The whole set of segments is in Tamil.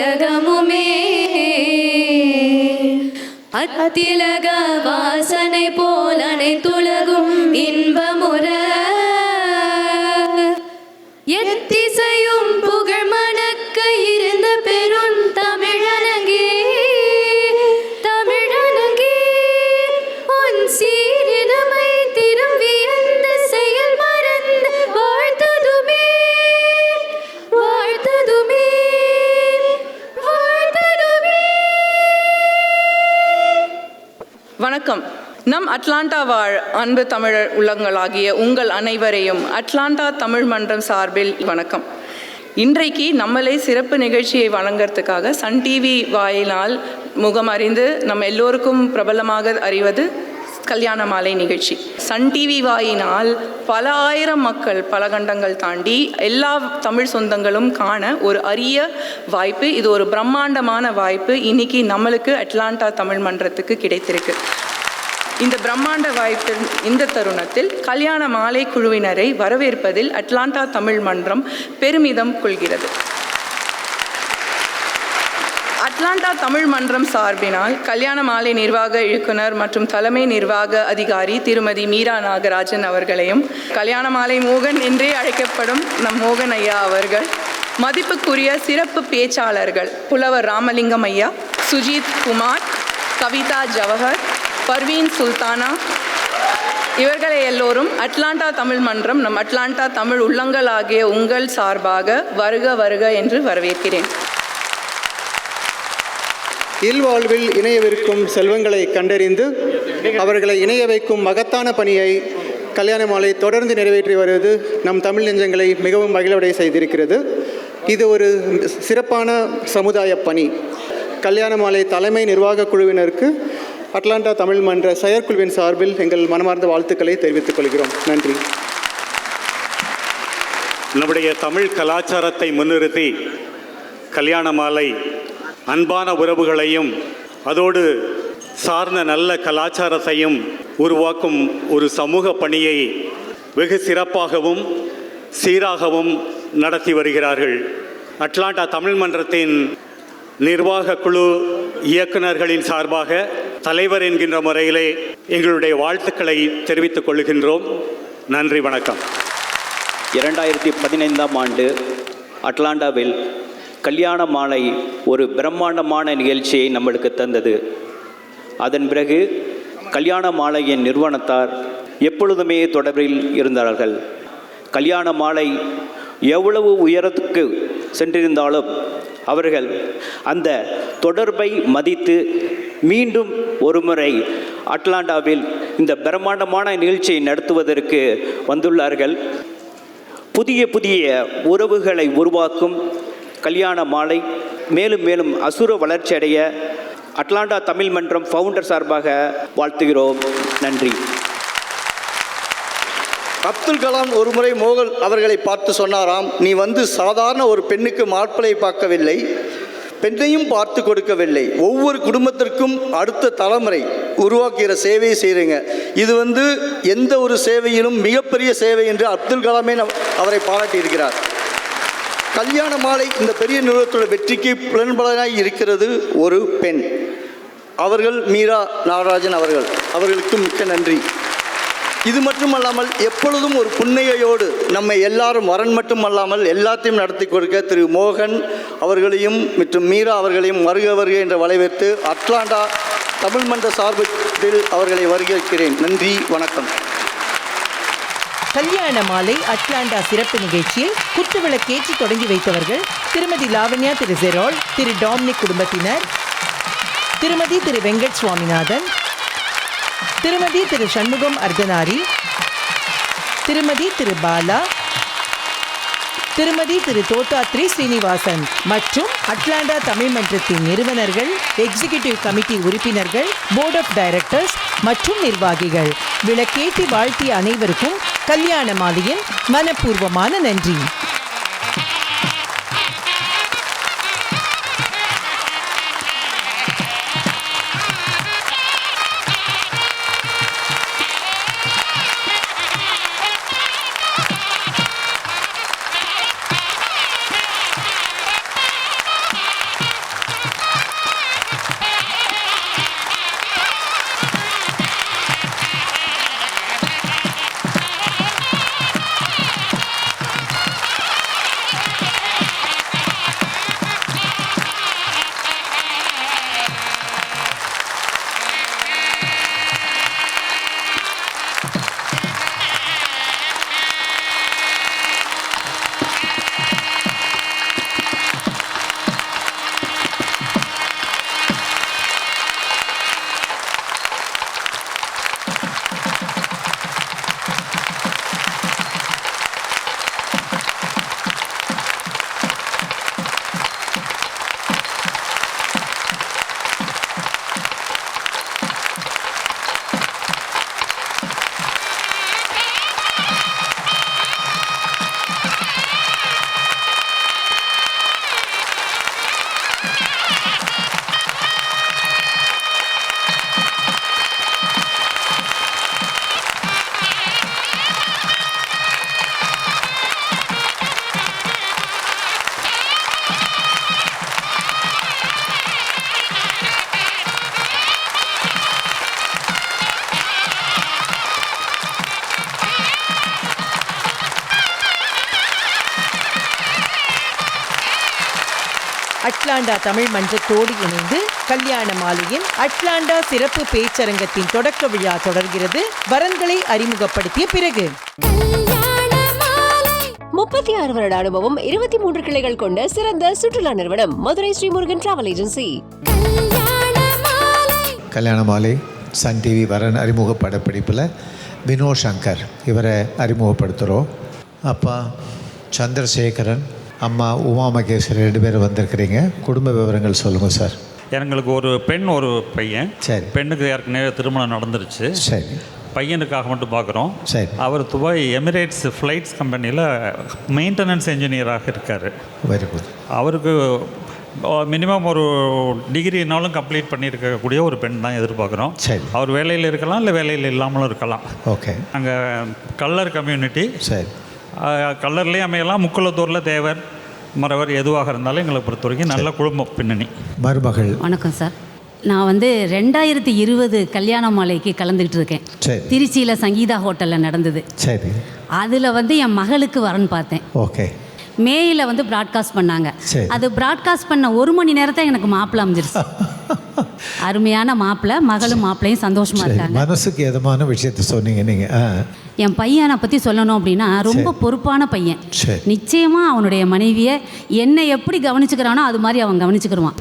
உலகமுமே. அத்திலக வாசனை போலனை துள அட்லாண்டா வாழ் அன்பு தமிழர் உள்ளங்களாகிய உங்கள் அனைவரையும் அட்லாண்டா தமிழ் மன்றம் சார்பில் வணக்கம். இன்றைக்கு நம்மளே சிறப்பு நிகழ்ச்சியை வழங்கறதுக்காக சன் டிவி வாயினால் முகம் அறிந்து நம்ம எல்லோருக்கும் பிரபலமாக அறிவது கல்யாண மாலை நிகழ்ச்சி. சன் டிவி வாயினால் பல ஆயிரம் மக்கள் பல கண்டங்கள் தாண்டி எல்லா தமிழ் சொந்தங்களும் காண ஒரு அரிய வாய்ப்பு இது ஒரு பிரம்மாண்டமான வாய்ப்பு. இன்னைக்கு நம்மளுக்கு அட்லாண்டா தமிழ் மன்றத்துக்கு கிடைத்திருக்கு. இந்த பிரம்மாண்ட வாய்ப்பின் இந்த தருணத்தில் கல்யாண மாலை குழுவினரை வரவேற்பதில் அட்லாண்டா தமிழ் மன்றம் பெருமிதம் கொள்கிறது. அட்லாண்டா தமிழ் மன்றம் சார்பினால் கல்யாண மாலை நிர்வாக இயக்குனர் மற்றும் தலைமை நிர்வாக அதிகாரி திருமதி மீரா நாகராஜன் அவர்களையும் கல்யாண மாலை மோகன் என்றே அழைக்கப்படும் நம் மோகன் ஐயா அவர்கள் மதிப்புக்குரிய சிறப்பு பேச்சாளர்கள் புலவர் ராமலிங்கம் ஐயா சுஜித் குமார் கவிதா ஜவஹர் பர்வீன் சுல்தானா. இவர்களை எல்லோரும் அட்லாண்டா தமிழ் மன்றம் நம் அட்லாண்டா தமிழ் உள்ளங்கள் ஆகிய உங்கள் சார்பாக வருக வருக என்று வரவேற்கிறேன். இல்வாழ்வில் இணையவிருக்கும் செல்வங்களை கண்டறிந்து அவர்களை இணைய வைக்கும் மகத்தான பணியை கல்யாண மாலை தொடர்ந்து நிறைவேற்றி வருவது நம் தமிழ் நெஞ்சங்களை மிகவும் மகிழ்வடை செய்திருக்கிறது. இது ஒரு சிறப்பான சமுதாய பணி. கல்யாண மாலை தலைமை நிர்வாக குழுவினருக்கு அட்லாண்டா தமிழ் மன்ற செயற்குழுவின் சார்பில் எங்கள் மனமார்ந்த வாழ்த்துக்களை தெரிவித்துக் கொள்கிறோம். நன்றி. நம்முடைய தமிழ் கலாச்சாரத்தை முன்னிறுத்தி கல்யாண மாலை அன்பான உறவுகளையும் அதோடு சார்ந்த நல்ல கலாச்சாரத்தையும் உருவாக்கும் ஒரு சமூக பணியை வெகு சிறப்பாகவும் சீராகவும் நடத்தி வருகிறார்கள். அட்லாண்டா தமிழ் மன்றத்தின் நிர்வாக குழு இயக்குனர்களின் சார்பாக தலைவர் என்கின்ற முறையிலே எங்களுடைய வாழ்த்துக்களை தெரிவித்துக் கொள்கின்றோம். நன்றி வணக்கம். இரண்டாயிரத்தி பதினைந்தாம் ஆண்டு அட்லாண்டாவில் கல்யாண மாலை ஒரு பிரம்மாண்டமான நிகழ்ச்சியை நம்மளுக்கு தந்தது. அதன் பிறகு கல்யாண மாலையின் நிறுவனத்தார் எப்பொழுதுமே தொடர்பில் இருந்தார்கள். கல்யாண மாலை எவ்வளவு உயரத்துக்கு சென்றிருந்தாலும் அவர்கள் அந்த தொடர்பை மதித்து மீண்டும் ஒருமுறை அட்லாண்டாவில் இந்த பிரம்மாண்டமான நிகழ்ச்சியை நடத்துவதற்கு வந்துள்ளார்கள். புதிய புதிய உறவுகளை உருவாக்கும் கல்யாண மாலை மேலும் மேலும் அசுர வளர்ச்சியடைய அட்லாண்டா தமிழ் மன்றம் ஃபவுண்டர் சார்பாக வாழ்த்துகிறோம். நன்றி. அப்துல் கலாம் ஒருமுறை மோகல் அவர்களை பார்த்து சொன்னாராம் நீ வந்து சாதாரண ஒரு பெண்ணுக்கு மாப்பிளை பார்க்கவில்லை. பெண்ணையும் பார்த்து கொடுக்கவில்லை. ஒவ்வொரு குடும்பத்திற்கும் அடுத்த தலைமுறை உருவாக்குகிற சேவையை செய்கிறீங்க இது வந்து எந்த ஒரு சேவையிலும் மிகப்பெரிய சேவை என்று அப்துல் கலாமே அவரை பாராட்டியிருக்கிறார். கல்யாண மாலை இந்த பெரிய நிறுவனத்தோட வெற்றிக்கு புலன்பலனாய் இருக்கிறது ஒரு பெண். அவர்கள் மீரா நாகராஜன் அவர்கள். அவர்களுக்கு மிக்க நன்றி. இது மட்டுமல்லாமல் எப்பொழுதும் ஒரு புன்னகையோடு நம்ம எல்லாரும் வரன் மட்டுமல்லாமல் எல்லாத்தையும் நடத்தி கொடுக்க திரு மோகன் அவர்களையும் மற்றும் மீரா அவர்களையும் வருக வருக என்று வரவேற்று அட்லாண்டா தமிழ் மன்ற சார்பில் அவர்களை வரவேற்கிறேன். நன்றி வணக்கம். கல்யாண மாலை அட்லாண்டா சிறப்பு நிகழ்ச்சியில் குத்துவிளக்கேற்றி தொடங்கி வைத்தவர்கள் திருமதி லாவண்யா திரு ஜெரோல் திரு டாம்னிக் குடும்பத்தினர் திருமதி திரு வெங்கட் சுவாமிநாதன் திருமதி திரு சண்முகம் அர்த்தனாரி திருமதி திரு பாலா திருமதி திரு தோத்தாத்ரி ஸ்ரீனிவாசன் மற்றும் அட்லாண்டா தமிழ் மன்றத்தின் நிறுவனர்கள் எக்ஸிகியூட்டிவ் கமிட்டி உறுப்பினர்கள் போர்ட் ஆஃப் டைரக்டர்ஸ் மற்றும் நிர்வாகிகள். விளக்கேற்றி வாழ்த்திய அனைவருக்கும் கல்யாண மாலையின் மனப்பூர்வமான நன்றி. அட்லாண்டா தமிழ் மன்றத்தோடு இணைந்து கல்யாண மாலையின் அட்லாண்டா சிறப்பு பேச்சரங்கத்தின் தொடக்க விழா தொடர்கிறது. வரன்களை அறிமுகப்படுத்திய பிறகு. முப்பத்தி ஆறு வருட அனுபவம் இருபத்தி மூன்று கிளைகள் கொண்ட சிறந்த சுற்றுலா நிறுவனம் மதுரை ஸ்ரீமுருகன் டிராவல் ஏஜென்சி கல்யாண மாலை. சன் டிவி வரன் அறிமுக படப்பிடிப்பில் வினோ சங்கர் இவரை அறிமுகப்படுத்துகிறோம் அப்பா சந்திரசேகரன் அம்மா உமா மகேஸ்வரி ரெண்டு பேரும் வந்திருக்கிறீங்க. குடும்ப விவரங்கள் சொல்லுங்கள் சார். எங்களுக்கு ஒரு பெண் ஒரு பையன். சரி. பெண்ணுக்கு ஏற்கனவே திருமணம் நடந்துருச்சு. சரி. பையனுக்காக மட்டும் பார்க்குறோம் சரி. அவர் துபாய் எமிரேட்ஸ் ஃப்ளைட்ஸ் கம்பெனியில் மெயின்டெனன்ஸ் இன்ஜினியராக இருக்கார். வெரி குட் அவருக்கு மினிமம் ஒரு டிகிரினாலும் கம்ப்ளீட் பண்ணியிருக்கக்கூடிய ஒரு பெண் தான் எதிர்பார்க்குறோம். சரி. அவர் வேலையில் இருக்கலாம் இல்லை வேலையில் இல்லாமலும் இருக்கலாம். ஓகே நாங்கள் கல்லர் கம்யூனிட்டி. சரி. கல்லர்லேயும் அமையலாம். முக்குளத்தூரில் தேவர் மறவர் எதுவாக இருந்தாலும் எங்களை பொறுத்த வரைக்கும் நல்ல குடும்ப பின்னணி. மருமகள். வணக்கம் சார். நான் வந்து ரெண்டாயிரத்தி இருபது கல்யாண மாலைக்கு கலந்துக்கிட்டு இருக்கேன். திருச்சியில் சங்கீதா ஹோட்டலில் நடந்தது. சரி. அதில் வந்து என் மகளுக்கு வரன் பார்த்தேன். ஓகே. மேயில் வந்து ப்ராட்காஸ்ட் பண்ணாங்க. அது ப்ராட்காஸ்ட் பண்ண ஒரு மணி நேரத்தை எனக்கு மாப்பிள்ளை அமைஞ்சிருச்சு. அருமையான மாப்பிள்ளை மகளும் மாப்பிள்ளையும் சந்தோஷமா இருக்காங்க. மனசுக்கு எதமான விஷயத்த சொன்னீங்க நீங்கள் ஆ. என் பையனை பற்றி சொல்லணும் அப்படின்னா ரொம்ப பொறுப்பான பையன். சரி. நிச்சயமா அவனுடைய மனைவியை என்னை எப்படி கவனிச்சுக்கிறானோ அது மாதிரி அவன் கவனிச்சுக்கிடுவான்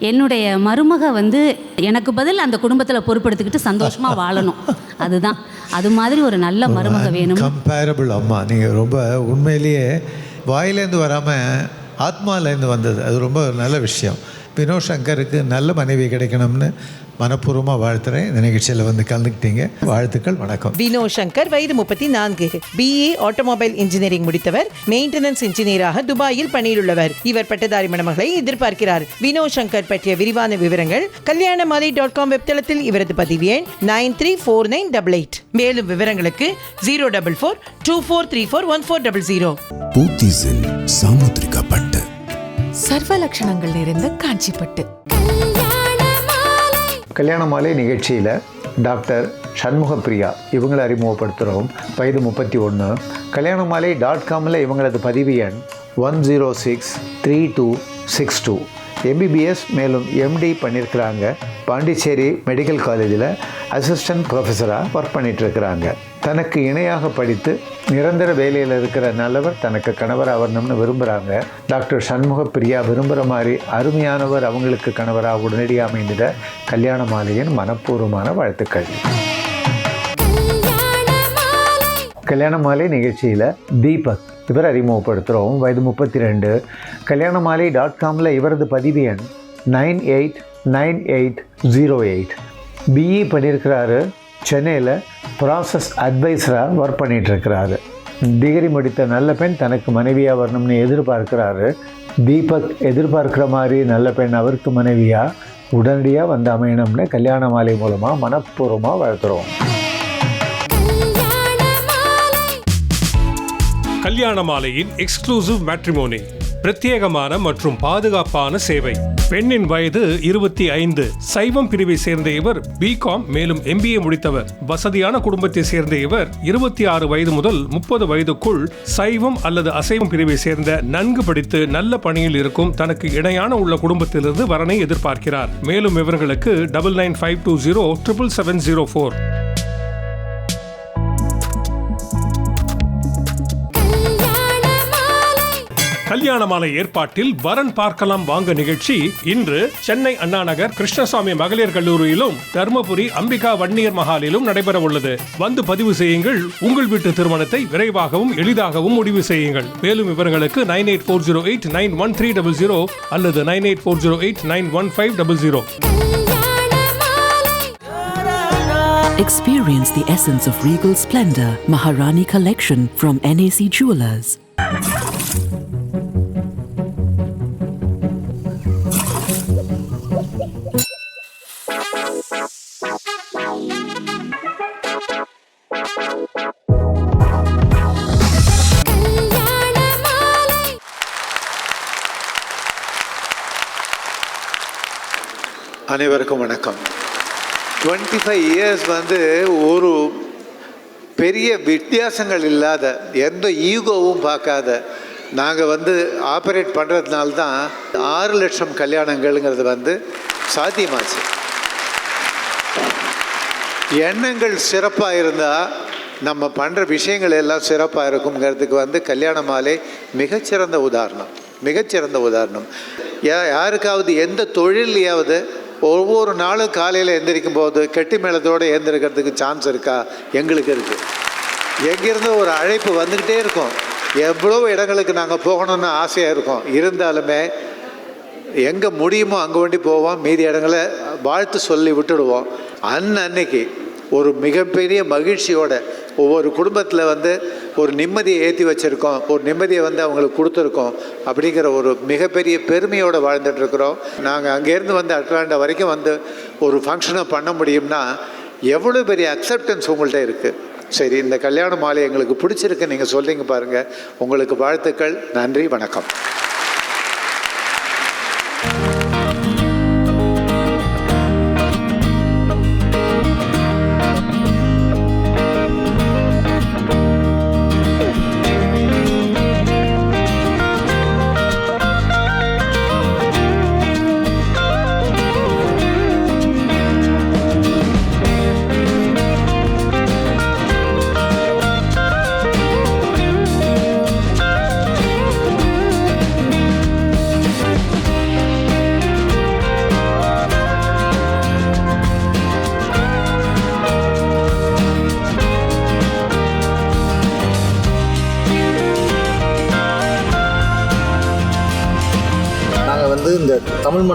என்னுடைய மருமக வந்து எனக்கு பதில் அந்த குடும்பத்தில் பொறுப்பெடுத்துக்கிட்டு சந்தோஷமா வாழணும். அதுதான். அது மாதிரி ஒரு நல்ல மருமக வேணும். கம்பேரபிள் அம்மா. நீங்கள் ரொம்ப உண்மையிலேயே வாயிலேருந்து வராமல் ஆத்மாலேருந்து வந்தது. அது ரொம்ப நல்ல விஷயம். வினோத் சங்கருக்கு நல்ல மனைவி கிடைக்கணும்னு மனப்பூர்வமாக வாழ்த்துறேன். இந்த நிகழ்ச்சியில் வந்து கலந்துக்கிட்டீங்க. வாழ்த்துக்கள் வணக்கம். வினோ சங்கர் வயது முப்பத்தி நான்கு. பிஏ ஆட்டோமொபைல் இன்ஜினியரிங் முடித்தவர். மெயின்டெனன்ஸ் இன்ஜினியராக துபாயில் பணியிலுள்ளவர். இவர் பட்டதாரி மணமகளை எதிர்பார்க்கிறார். வினோ சங்கர் பற்றிய விரிவான விவரங்கள் கல்யாணமாலை டாட் காம் வெப்தளத்தில் இவரது பதிவு எண் nine three four nine double eight. மேலும் விவரங்களுக்கு zero double four two four three four one four double zero. பூத்திஸில் Samudrika Pattu. சர்வ லட்சணங்கள் நிறைந்த காஞ்சிப்பட்டு. கல்யாண மாலை நிகழ்ச்சியில் டாக்டர் சண்முகப்பிரியா இவங்களை அறிமுகப்படுத்துகிறோம் வயது முப்பத்தி ஒன்று கல்யாண மாலை டாட் காமில் இவங்களது பதிவு எண் one zero six three two six two MBBS மேலும் எம்டி பண்ணியிருக்கிறாங்க பாண்டிச்சேரி மெடிக்கல் காலேஜில் அசிஸ்டன்ட் ப்ரொஃபஸராக ஒர்க் பண்ணிகிட்ருக்கிறாங்க தனக்கு இணையாக படித்து நிரந்தர வேலையில் இருக்கிற நல்லவர் தனக்கு கணவராக வரணும்னு விரும்புகிறாங்க டாக்டர் சண்முக பிரியா விரும்புகிற மாதிரி அருமையானவர் அவங்களுக்கு கணவராக உடனடியாக அமைந்திட கல்யாண மாலையின் மனப்பூர்வமான வாழ்த்துக்கள். கல்யாண மாலை நிகழ்ச்சியில் தீபக் இவர் அறிமுகப்படுத்துகிறோம். வயது முப்பத்தி ரெண்டு கல்யாண மாலை டாட் காமில் இவரது பதிவு எண் nine eight nine eight zero eight. BE பண்ணியிருக்கிறாரு. சென்னையில் ப்ராசஸ் அட்வைஸராக ஒர்க் பண்ணிகிட்ருக்கிறாரு டிகிரி முடித்த நல்ல பெண் தனக்கு மனைவியாக வரணும்னு எதிர்பார்க்கிறாரு. தீபக் எதிர்பார்க்குற மாதிரி நல்ல பெண் அவருக்கு மனைவியாக உடனடியாக வந்து அமையணும்னு கல்யாண மாலை மூலமாக மனப்பூர்வமாக வளர்த்துறோம் கல்யாண மாலையின் எக்ஸ்க்ளூசிவ் மேட்ரிமோனி பிரத்யேகமான மற்றும் பாதுகாப்பான சேவை. பெண்ணின் வயது இருபத்தி ஐந்து. சைவம் பிரிவை சேர்ந்த இவர் பிகாம் மேலும் எம்பிஏ முடித்தவர். வசதியான குடும்பத்தை சேர்ந்த இவர் இருபத்தி ஆறு வயது முதல் முப்பது வயதுக்குள் சைவம் அல்லது அசைவம் பிரிவை சேர்ந்த நன்கு படித்து நல்ல பணியில் இருக்கும் தனக்கு இணையான உள்ள குடும்பத்திலிருந்து வரனை எதிர்பார்க்கிறார். மேலும் இவர்களுக்கு double nine five two zero triple seven zero four கல்யாண மாலை ஏற்பாட்டில் வரன் பார்க்கலாம் வாங்க நிகழ்ச்சி இன்று சென்னை அண்ணாநகர் கிருஷ்ணசாமி மகளிர் கல்லூரியிலும் தருமபுரி அம்பிகா வன்னியர் மஹாலிலும் நடைபெற உள்ளது வந்து பதிவு செய்யுங்கள் உங்கள் வீட்டு திருமணத்தை விரைவாகவும் எளிதாகவும் முடிவு செய்யுங்கள் மேலும் விவரங்களுக்கு nine eight four zero eight nine one three double zero அல்லது nine eight four zero eight nine one five double zero Experience the essence of regal splendor. Maharani Collection from NAC Jewelers. அனைவருக்கும் வணக்கம். டுவெண்ட்டி ஃபைவ் இயர்ஸ் வந்து ஒரு பெரிய வித்தியாசங்கள் இல்லாத எந்த ஈகோவும் பார்க்காத நாங்கள் வந்து ஆப்ரேட் பண்ணுறதுனால தான் ஆறு லட்சம் கல்யாணங்கள்ங்கிறது வந்து சாத்தியமாச்சு. எண்ணங்கள் சிறப்பாக இருந்தால் நம்ம பண்ணுற விஷயங்கள் எல்லாம் சிறப்பாக இருக்குங்கிறதுக்கு வந்து கல்யாண மாலை மிகச்சிறந்த உதாரணம். மிகச்சிறந்த உதாரணம். யாருக்காவது எந்த தொழிலையாவது ஒவ்வொரு நாளும் காலையில் எந்திரிக்கும் போது கெட்டி மேளத்தோடு எழுந்திருக்கிறதுக்கு சான்ஸ் இருக்கா? எங்களுக்கு இருக்குது எங்கேருந்து ஒரு அழைப்பு வந்துக்கிட்டே இருக்கும். எவ்வளோ இடங்களுக்கு நாங்கள் போகணும்னு ஆசையாக இருக்கும். இருந்தாலுமே எங்கே முடியுமோ அங்கே வண்டி போவோம். மீதி இடங்களை வாழ்த்து சொல்லி விட்டுடுவோம். அன்னன்னைக்கு ஒரு மிகப்பெரிய மகிழ்ச்சியோட ஒவ்வொரு குடும்பத்தில் வந்து ஒரு நிம்மதியை ஏற்றி வச்சுருக்கோம் ஒரு நிம்மதியை வந்து அவங்களுக்கு கொடுத்துருக்கோம் அப்படிங்கிற ஒரு மிகப்பெரிய பெருமையோடு வாழ்ந்துட்டுருக்குறோம் நாங்கள் அங்கேருந்து வந்து அட்லாண்டா வரைக்கும் வந்து ஒரு ஃபங்க்ஷனை பண்ண முடியும்னா எவ்வளோ பெரிய அக்செப்டன்ஸ் உங்கள்கிட்ட இருக்குது சரி இந்த கல்யாண மாலை எங்களுக்கு பிடிச்சிருக்கு நீங்கள் சொல்கிறீங்க பாருங்கள் உங்களுக்கு வாழ்த்துக்கள் நன்றி வணக்கம்.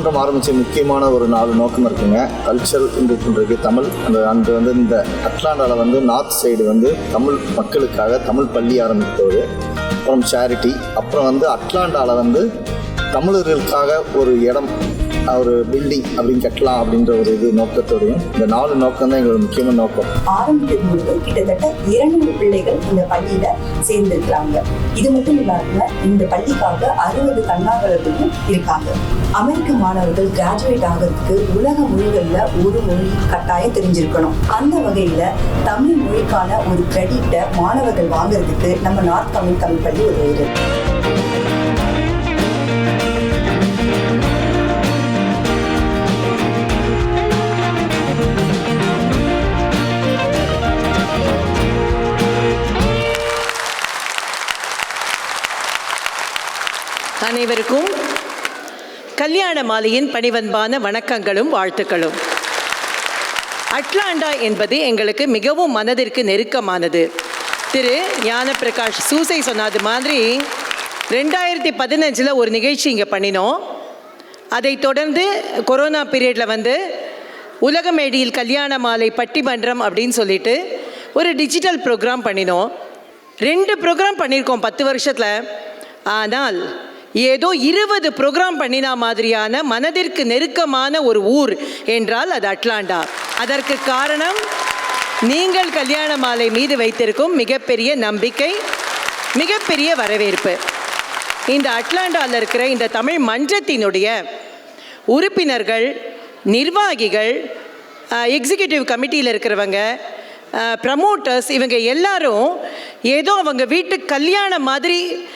மன்றம் ஆரம்பித்த முக்கியமான ஒரு நாலு நோக்கம் இருக்குங்க. கல்ச்சரல் இருக்கு. தமிழ் அந்த அந்த வந்து இந்த அட்லாண்டாவில் வந்து நார்த் சைடு வந்து தமிழ் மக்களுக்காக தமிழ் பள்ளி ஆரம்பிப்பது அப்புறம் சேரிட்டி அப்புறம் வந்து அட்லாண்டாவில் வந்து தமிழர்களுக்காக ஒரு இடம் ஒரு பில்டிங் அப்படின்னு கட்டலாம் அப்படின்ற ஒரு இது நோக்கத்தோடையும் இந்த நாலு நோக்கம் தான் எங்களோட முக்கியமான நோக்கம். ஆரம்பிக்கும் கிட்டத்தட்ட இருநூறு பிள்ளைகள் இந்த பள்ளியில சேர்ந்திருக்கிறாங்க. இது மட்டும் இல்லாம இந்த பள்ளிக்காக அறுபது தன்னார்வலர்களும் இருக்காங்க. அமெரிக்க மாணவர்கள் கிராஜுவேட் ஆகிறதுக்கு உலக மொழிகள்ல ஒரு மொழி கட்டாயம் தெரிஞ்சிருக்கணும். அந்த வகையில தமிழ் மொழிக்கான ஒரு கிரெடிட்டை மாணவர்கள் வாங்குறதுக்கு நம்ம நார்த் தமிழ் தமிழ் பள்ளி உதவுது. அனைவருக்கும் கல்யாண மாலையின் பணிவன்பான வணக்கங்களும் வாழ்த்துக்களும். அட்லாண்டா என்பது எங்களுக்கு மிகவும் மனதிற்கு நெருக்கமானது. திரு. ஞானப்பிரகாஷ் சூசை சொன்னது மாதிரி ரெண்டாயிரத்தி பதினஞ்சில் ஒரு நிகழ்ச்சி இங்கே பண்ணினோம். அதைத் தொடர்ந்து கொரோனா பீரியடில் வந்து உலகமேடியில் கல்யாண மாலை பட்டிமன்றம் அப்படின்னு சொல்லிட்டு ஒரு டிஜிட்டல் ப்ரோக்ராம் பண்ணினோம். ரெண்டு ப்ரோக்ராம் பண்ணியிருக்கோம் பத்து வருஷத்தில். ஆனால் ஏதோ இருபது ப்ரோக்ராம் பண்ணினா மாதிரியான மனதிற்கு நெருக்கமான ஒரு ஊர் என்றால் அது அட்லாண்டா. அதற்கு காரணம் நீங்கள் கல்யாண மாலை மீது வைத்திருக்கும் மிகப்பெரிய நம்பிக்கை மிகப்பெரிய வரவேற்பு. இந்த அட்லாண்டாவில் இருக்கிற இந்த தமிழ் மன்றத்தினுடைய உறுப்பினர்கள் நிர்வாகிகள் எக்ஸிக்யூட்டிவ் கமிட்டியில் இருக்கிறவங்க ப்ரமோட்டர்ஸ் இவங்க எல்லாரும் ஏதோ அவங்க வீட்டு கல்யாணம் மாதிரி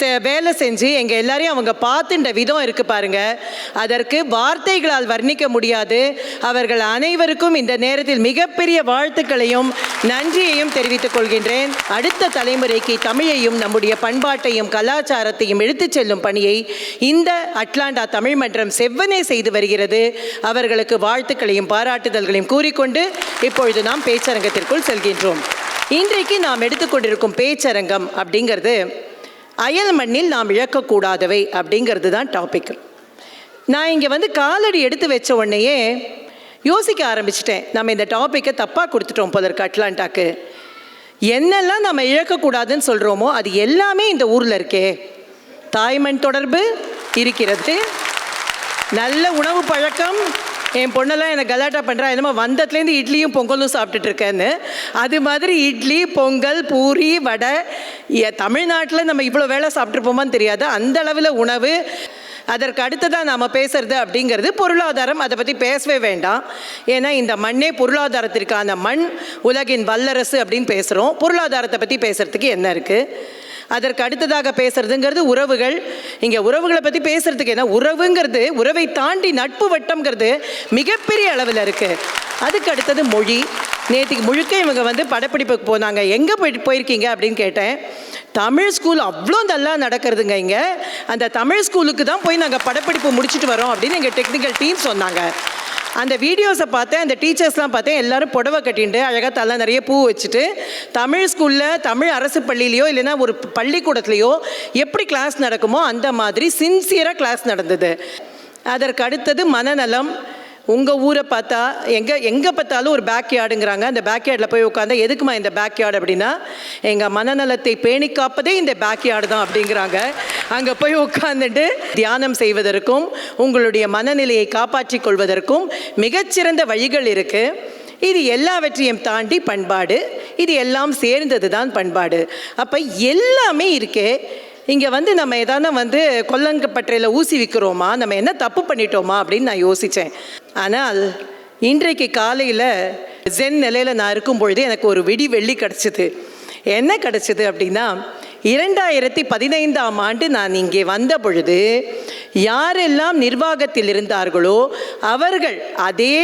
செ- வேலை செஞ்சு எங்கள் எல்லாரையும் அவங்க பார்த்துட்ட விதம் இருக்குது பாருங்க. அதற்கு வார்த்தைகளால் வர்ணிக்க முடியாது. அவர்கள் அனைவருக்கும் இந்த நேரத்தில் மிகப்பெரிய வாழ்த்துக்களையும் நன்றியையும் தெரிவித்துக் கொள்கின்றேன். அடுத்த தலைமுறைக்கு தமிழையும் நம்முடைய பண்பாட்டையும் கலாச்சாரத்தையும் எடுத்துச் செல்லும் பணியை இந்த அட்லாண்டா தமிழ் மன்றம் செவ்வனே செய்து வருகிறது. அவர்களுக்கு வாழ்த்துக்களையும் பாராட்டுதல்களையும் கூறிக்கொண்டு இப்பொழுது நாம் பேச்சரங்கத்திற்குள் செல்கின்றோம். இன்றைக்கு நாம் எடுத்துக்கொண்டிருக்கும் பேச்சரங்கம் அப்படிங்கிறது அயல் மண்ணில் நாம் இழக்கக்கூடாதவை அப்படிங்கிறது தான் டாபிக் நான் இங்கே வந்து காலடி எடுத்து வச்ச உடனேயே யோசிக்க ஆரம்பிச்சிட்டேன். நம்ம இந்த டாப்பிக்கை தப்பாக கொடுத்துட்டோம் போதற்கு அட்லாண்டாக்கு. என்னெல்லாம் நம்ம இழக்கக்கூடாதுன்னு சொல்கிறோமோ அது எல்லாமே இந்த ஊரில் இருக்கே. தாய்மண் தொடர்பு இருக்கிறது. நல்ல உணவு பழக்கம். என் பொண்ணெல்லாம் எனக்கு கலாட்டா பண்ணுறா என்னமோ வந்தத்துலேருந்து இட்லியும் பொங்கலும் சாப்பிட்டுட்டு இருக்கேன்னு. அது மாதிரி இட்லி பொங்கல் பூரி வடை தமிழ்நாட்டில் நம்ம இவ்வளோ வேலை சாப்பிட்ருப்போமான்னு தெரியாது. அந்த அளவில் உணவு அதற்கு அடுத்ததாக நாம் பேசுறது அப்படிங்கிறது பொருளாதாரம். அதை பற்றி பேசவே வேண்டாம். ஏன்னா இந்த மண்ணே பொருளாதாரத்திற்கான மண் உலகின் வல்லரசு அப்படின்னு பேசுகிறோம் பொருளாதாரத்தை பற்றி பேசுகிறதுக்கு என்ன இருக்குது அதற்கு அடுத்ததாக பேசுறதுங்கிறது உறவுகள். இங்கே உறவுகளை பற்றி பேசுறதுக்கு என்ன? உறவுங்கிறது உறவை தாண்டி நட்பு வட்டம்ங்கிறது மிகப்பெரிய அளவில் இருக்குது அதுக்கு அடுத்தது மொழி. நேற்றுக்கு முழுக்க இவங்க வந்து படப்பிடிப்புக்கு போனாங்க. எங்கே போய் போயிருக்கீங்க அப்படின்னு கேட்டேன். தமிழ் ஸ்கூல் அவ்வளோ நல்லா நடக்கிறதுங்க இங்கே. அந்த தமிழ் ஸ்கூலுக்கு தான் போய் நாங்கள் படப்பிடிப்பு முடிச்சுட்டு வரோம் அப்படின்னு எங்கள் டெக்னிக்கல் டீம் சொன்னாங்க. அந்த வீடியோஸை பார்த்தேன் அந்த டீச்சர்ஸ்லாம் பார்த்தேன் எல்லாரும் புடவை கட்டிட்டு அழகாக தலை நிறைய பூ வச்சுட்டு தமிழ் ஸ்கூலில் தமிழ் அரசு பள்ளியிலையோ இல்லைன்னா ஒரு பள்ளிக்கூடத்துலையோ எப்படி கிளாஸ் நடக்குமோ அந்த மாதிரி சின்சியராக கிளாஸ் நடந்தது. அதற்கு அடுத்தது மனநலம் உங்கள் ஊரை பார்த்தா எங்கே எங்கே பார்த்தாலும் ஒரு பேக் யார்டுங்கிறாங்க அந்த பேக் யார்டில் போய் உட்காந்தா எதுக்குமா இந்த பேக் யார்டு அப்படின்னா எங்கள் மனநலத்தை பேணி காப்பதே இந்த பேக் யார்டு தான் அப்படிங்கிறாங்க. அங்கே போய் உட்காந்துட்டு தியானம் செய்வதற்கும் உங்களுடைய மனநிலையை காப்பாற்றிக் கொள்வதற்கும் மிகச்சிறந்த வழிகள் இருக்குது இது எல்லாவற்றையும் தாண்டி பண்பாடு. இது எல்லாம் சேர்ந்தது தான் பண்பாடு. அப்போ எல்லாமே இருக்கே. இங்கே வந்து நம்ம எதான வந்து கொல்லங்கப்பற்றையில் ஊசி விற்கிறோமா நம்ம என்ன தப்பு பண்ணிட்டோமா? அப்படின்னு நான் யோசித்தேன் ஆனால் இன்றைக்கு காலையில் ஜென் நிலையில் நான் இருக்கும் பொழுது எனக்கு ஒரு விடி வெள்ளி கிடச்சிது. என்ன கிடச்சிது அப்படின்னா இரண்டாயிரத்தி பதினைந்தாம் ஆண்டு நான் இங்கே வந்த பொழுது யாரெல்லாம் நிர்வாகத்தில் இருந்தார்களோ அவர்கள் அதே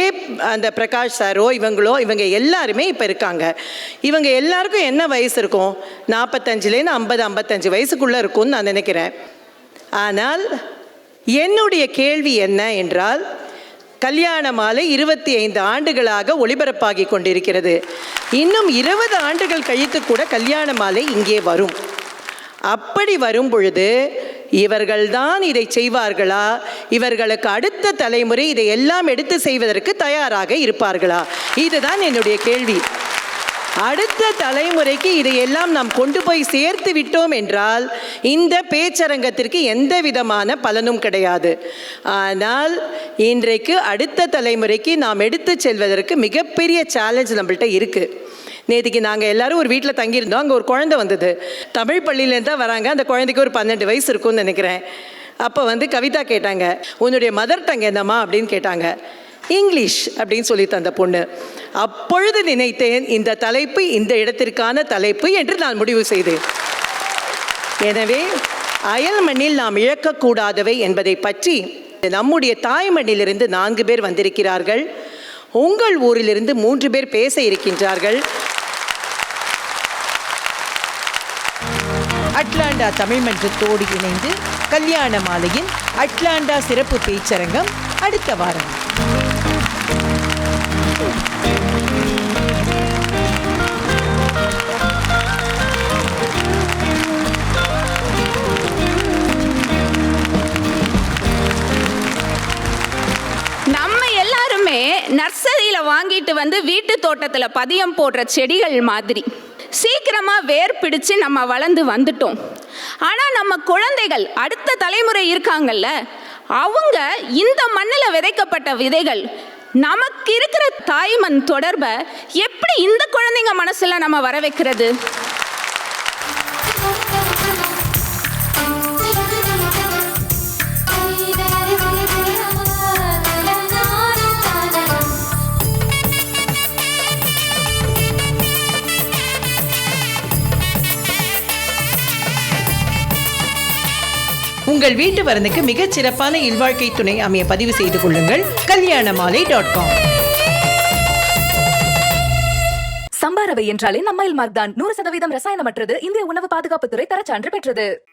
அந்த பிரகாஷ் சாரோ இவங்களோ இவங்க எல்லாருமே இப்போ இருக்காங்க. இவங்க எல்லாருக்கும் என்ன வயசு இருக்கும்? நாற்பத்தஞ்சுலேருந்து ஐம்பது ஐம்பத்தஞ்சு வயசுக்குள்ளே இருக்கும்னு நான் நினைக்கிறேன். ஆனால் என்னுடைய கேள்வி என்ன என்றால் கல்யாண மாலை இருபத்தி ஐந்து ஆண்டுகளாக ஒளிபரப்பாகி கொண்டிருக்கிறது. இன்னும் இருபது ஆண்டுகள் கழித்து கூட கல்யாண மாலை இங்கே வரும். அப்படி வரும் பொழுது இவர்கள்தான் இதை செய்வார்களா? இவர்களுக்கு அடுத்த தலைமுறை இதை எல்லாம் எடுத்து செய்வதற்கு தயாராக இருப்பார்களா? இதுதான் என்னுடைய கேள்வி. அடுத்த தலைமுறைக்கு இதையெல்லாம் நாம் கொண்டு போய் சேர்த்து விட்டோம் என்றால் இந்த பேச்சரங்கத்திற்கு எந்த விதமான பலனும் கிடையாது. ஆனால் இன்றைக்கு அடுத்த தலைமுறைக்கு நாம் எடுத்து செல்வதற்கு மிகப்பெரிய சேலஞ்ச் நம்மள்கிட்ட இருக்குது நேற்றுக்கு நாங்கள் எல்லாரும் ஒரு வீட்டில் தங்கியிருந்தோம். அங்கே ஒரு குழந்தை வந்தது. தமிழ் பள்ளியிலேருந்து தான் வராங்க. அந்த குழந்தைக்கு ஒரு பன்னெண்டு வயசு இருக்கும்னு நினைக்கிறேன். அப்போ வந்து கவிதா கேட்டாங்க உன்னுடைய மதர் டங் என்னம்மா? அப்படின்னு கேட்டாங்க. இங்கிலீஷ் அப்படின்னு சொல்லி தந்த பொண்ணு. அப்பொழுது நினைத்தேன் இந்த தலைப்பு இந்த இடத்திற்கான தலைப்பு என்று நான் முடிவு செய்தேன். எனவே அயல் மண்ணில் நாம் இழக்கக்கூடாதவை என்பதை பற்றி நம்முடைய தாய் மண்ணிலிருந்து நான்கு பேர் வந்திருக்கிறார்கள். உங்கள் ஊரிலிருந்து மூன்று பேர் பேச இருக்கின்றார்கள். அட்லாண்டா தமிழ் மன்றத்தோடு இணைந்து கல்யாண மாலையின் அட்லாண்டா சிறப்பு பேச்சரங்கம் அடுத்த வாரம். நர்சரியில் வாங்கிட்டு வந்து வீட்டு தோட்டத்தில் பதியம் போடுற செடிகள் மாதிரி. சீக்கிரமாக வேர் பிடிச்சு நம்ம வளர்ந்து வந்துட்டோம். ஆனால் நம்ம குழந்தைகள் அடுத்த தலைமுறை இருக்காங்கல்ல அவங்க இந்த மண்ணில் விதைக்கப்பட்ட விதைகள் நமக்கு இருக்கிற தாய்மண் தொடர்பை எப்படி இந்த குழந்தைங்க மனசில் நம்ம வர வைக்கிறது உங்கள் வீட்டு வரனுக்கு மிகச் சிறப்பான இல்வாழ்க்கை துணை அமைய பதிவு செய்து கொள்ளுங்கள். கல்யாண மாலை டாட் காம் சம்பாரவை என்றாலே நம்மைல் மார்க் தான் நூறு சதவீதம் ரசாயனமற்றது. இந்திய உணவு பாதுகாப்புத்துறை தரச்சான்று பெற்றது.